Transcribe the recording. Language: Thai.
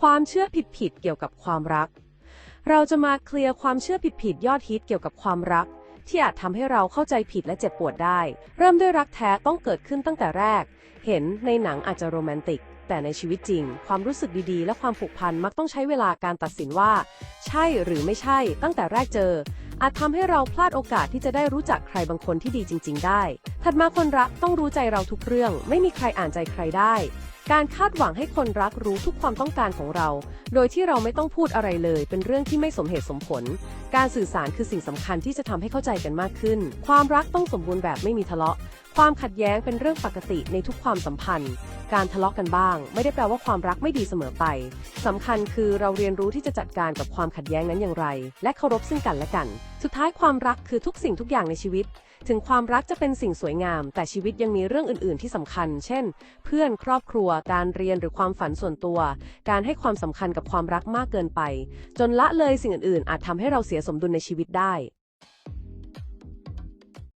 ความเชื่อผิดๆเกี่ยวกับความรัก เราจะมาเคลียร์ความเชื่อผิดๆยอดฮิตเกี่ยวกับความรัก ที่อาจทำให้เราเข้าใจผิดและเจ็บปวดได้ เริ่มด้วยรักแท้ต้องเกิดขึ้นตั้งแต่แรก เห็นในหนังอาจจะโรแมนติก แต่ในชีวิตจริง ความรู้สึกดีๆ และความผูกพันมักต้องใช้เวลาการตัดสินว่า ใช่หรือไม่ใช่ตั้งแต่แรกเจอ อาจทำให้เราพลาดโอกาสที่จะได้รู้จักใครบางคนที่ดีจริง ๆ ได้ ถัดมาคนรักต้องรู้ใจเราทุกเรื่อง ไม่มีใครอ่านใจใครได้ การคาดหวังให้คนรักรู้ทุกความต้องการของเรา โดยที่เราไม่ต้องพูดอะไรเลย เป็นเรื่องที่ไม่สมเหตุสมผล การสื่อสารคือสิ่งสำคัญที่จะทำให้เข้าใจกันมากขึ้น ความรักต้องสมบูรณ์แบบไม่มีทะเลาะ ความขัดแย้งเป็นเรื่องปกติในทุกความสัมพันธ์ การทะเลาะกันบ้าง ไม่ได้แปลว่าความรักไม่ดีเสมอไปสำคัญคือเราเรียนรู้ที่จะจัดการกับความขัดแย้งนั้นอย่างไร และเคารพซึ่งกันและกันสุดท้ายความรักคือทุกสิ่งทุกอย่างในชีวิต ถึงความรักจะเป็นสิ่งสวยงาม แต่ชีวิตยังมีเรื่องอื่น ๆ ที่สำคัญ เช่น เพื่อนครอบครัว การเรียนหรือความฝันส่วนตัว การให้ความสำคัญกับความรักมากเกินไป จนละเลยสิ่งอื่น ๆ อาจทำให้เราเสียสมดุลในชีวิตได้